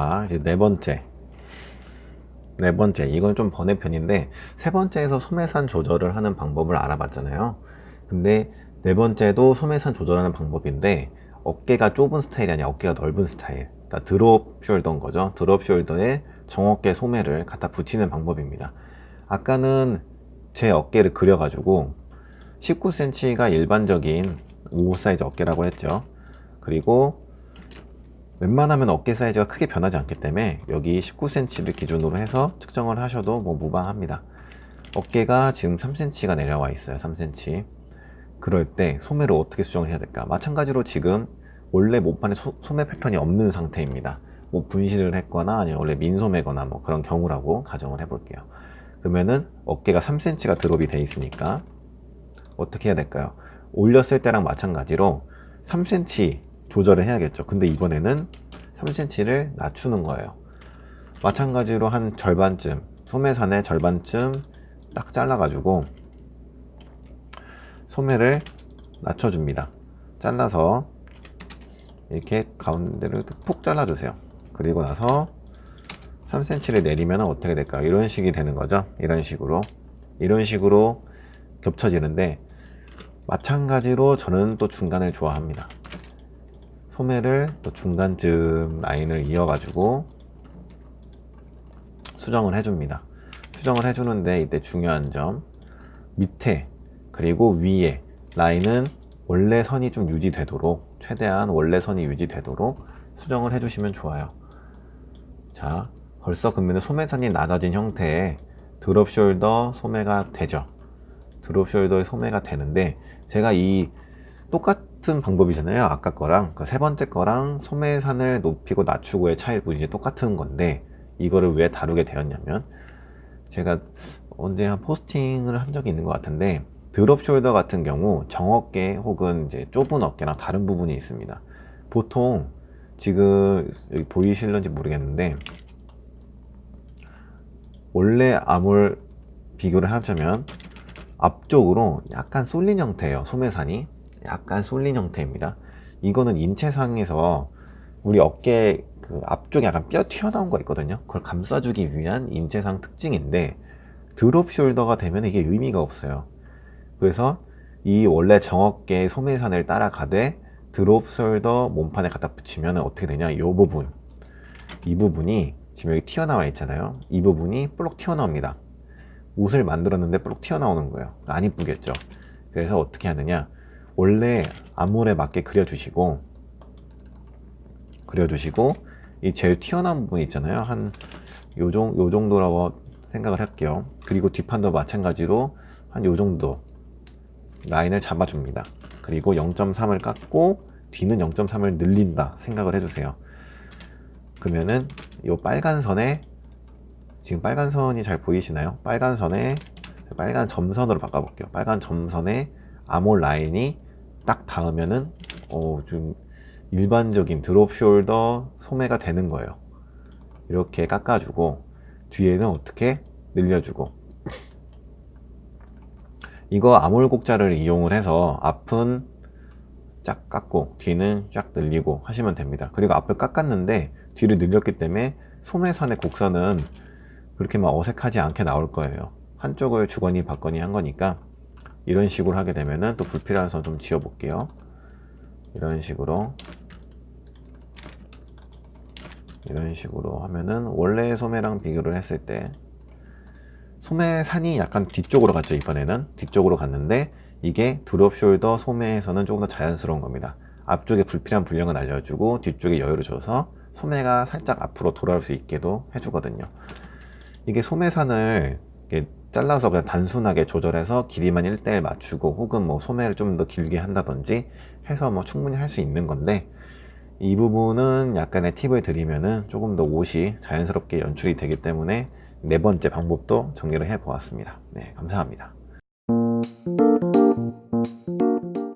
자, 이제 네 번째. 네 번째. 이건 좀 번외편인데, 세 번째에서 소매산 조절을 하는 방법을 알아봤잖아요. 근데 네 번째도 소매산 조절하는 방법인데, 어깨가 좁은 스타일이 아니라 어깨가 넓은 스타일. 그러니까 드롭 숄더인 거죠. 드롭 숄더에 정어깨 소매를 갖다 붙이는 방법입니다. 아까는 제 어깨를 그려가지고 19cm가 일반적인 5 사이즈 어깨라고 했죠. 그리고 웬만하면 어깨 사이즈가 크게 변하지 않기 때문에 여기 19cm를 기준으로 해서 측정을 하셔도 뭐 무방합니다. 어깨가 지금 3cm가 내려와 있어요. 3cm. 그럴 때 소매를 어떻게 수정을 해야 될까? 마찬가지로 지금 원래 몸판에 소, 소매 패턴이 없는 상태입니다. 뭐 분실을 했거나 아니면 원래 민소매거나 뭐 그런 경우라고 가정을 해볼게요. 그러면은 어깨가 3cm가 드롭이 돼 있으니까 어떻게 해야 될까요? 올렸을 때랑 마찬가지로 3cm 조절을 해야겠죠. 근데 이번에는 3cm를 낮추는 거예요. 마찬가지로 한 절반쯤, 소매산의 절반쯤 딱 잘라 가지고 소매를 낮춰줍니다. 잘라서 이렇게 가운데를 푹 잘라주세요. 그리고 나서 3cm를 내리면 어떻게 될까요? 이런 식이 되는 거죠. 이런 식으로. 이런 식으로 겹쳐지는데, 마찬가지로 저는 또 중간을 좋아합니다. 소매를 또 중간쯤 라인을 이어가지고 수정을 해줍니다. 수정을 해주는데 이때 중요한 점, 밑에 그리고 위에 라인은 원래 선이 좀 유지되도록 최대한 원래 선이 유지되도록 수정을 해주시면 좋아요. 자, 벌써 그러면 소매선이 낮아진 형태의 드롭 숄더 소매가 되죠. 드롭 숄더의 소매가 되는데 제가 이 똑같 은 방법이잖아요. 아까 거랑 그 세 번째 거랑 소매산을 높이고 낮추고의 차이고 이제 똑같은 건데 이거를 왜 다루게 되었냐면 제가 언제 한 포스팅을 한 적이 있는 것 같은데 드롭 숄더 같은 경우 정어깨 혹은 이제 좁은 어깨랑 다른 부분이 있습니다. 보통 지금 여기 보이실런지 모르겠는데 원래 암을 비교를 하자면 앞쪽으로 약간 쏠린 형태예요. 소매산이 약간 쏠린 형태입니다. 이거는 인체상에서 우리 어깨 그 앞쪽에 약간 뼈 튀어나온 거 있거든요. 그걸 감싸주기 위한 인체상 특징인데 드롭 숄더가 되면 이게 의미가 없어요. 그래서 이 원래 정어깨 소매산을 따라가되 드롭 숄더 몸판에 갖다 붙이면 어떻게 되냐? 이 부분 이 부분이 지금 여기 튀어나와 있잖아요. 이 부분이 볼록 튀어나옵니다. 옷을 만들었는데 볼록 튀어나오는 거예요. 안 이쁘겠죠. 그래서 어떻게 하느냐? 원래 암홀에 맞게 그려주시고 그려주시고 이 제일 튀어나온 부분 있잖아요. 한 요 정- 요 정도라고 생각을 할게요. 그리고 뒷판도 마찬가지로 한 요 정도 라인을 잡아줍니다. 그리고 0.3을 깎고 뒤는 0.3을 늘린다 생각을 해주세요. 그러면은 이 빨간 선에 지금 빨간 선이 잘 보이시나요? 빨간 선에 빨간 점선으로 바꿔볼게요. 빨간 점선에 암홀 라인이 딱 닿으면은 어, 좀 일반적인 드롭 숄더 소매가 되는 거예요. 이렇게 깎아주고 뒤에는 어떻게 늘려주고 이거 암홀곡자를 이용을 해서 앞은 쫙 깎고 뒤는 쫙 늘리고 하시면 됩니다. 그리고 앞을 깎았는데 뒤를 늘렸기 때문에 소매선의 곡선은 그렇게 막 어색하지 않게 나올 거예요. 한쪽을 주거니 받거니 한 거니까 이런 식으로 하게 되면은 또 불필요한 선 좀 지워 볼게요. 이런 식으로. 이런 식으로 하면은 원래 소매랑 비교를 했을 때 소매 산이 약간 뒤쪽으로 갔죠 이번에는. 뒤쪽으로 갔는데 이게 드롭 숄더 소매에서는 조금 더 자연스러운 겁니다. 앞쪽에 불필요한 분량을 알려주고 뒤쪽에 여유를 줘서 소매가 살짝 앞으로 돌아올 수 있게도 해주거든요. 이게 소매산을 잘라서 그냥 단순하게 조절해서 길이만 1대1 맞추고 혹은 뭐 소매를 좀 더 길게 한다든지 해서 뭐 충분히 할 수 있는 건데 이 부분은 약간의 팁을 드리면은 조금 더 옷이 자연스럽게 연출이 되기 때문에 네 번째 방법도 정리를 해 보았습니다. 네, 감사합니다.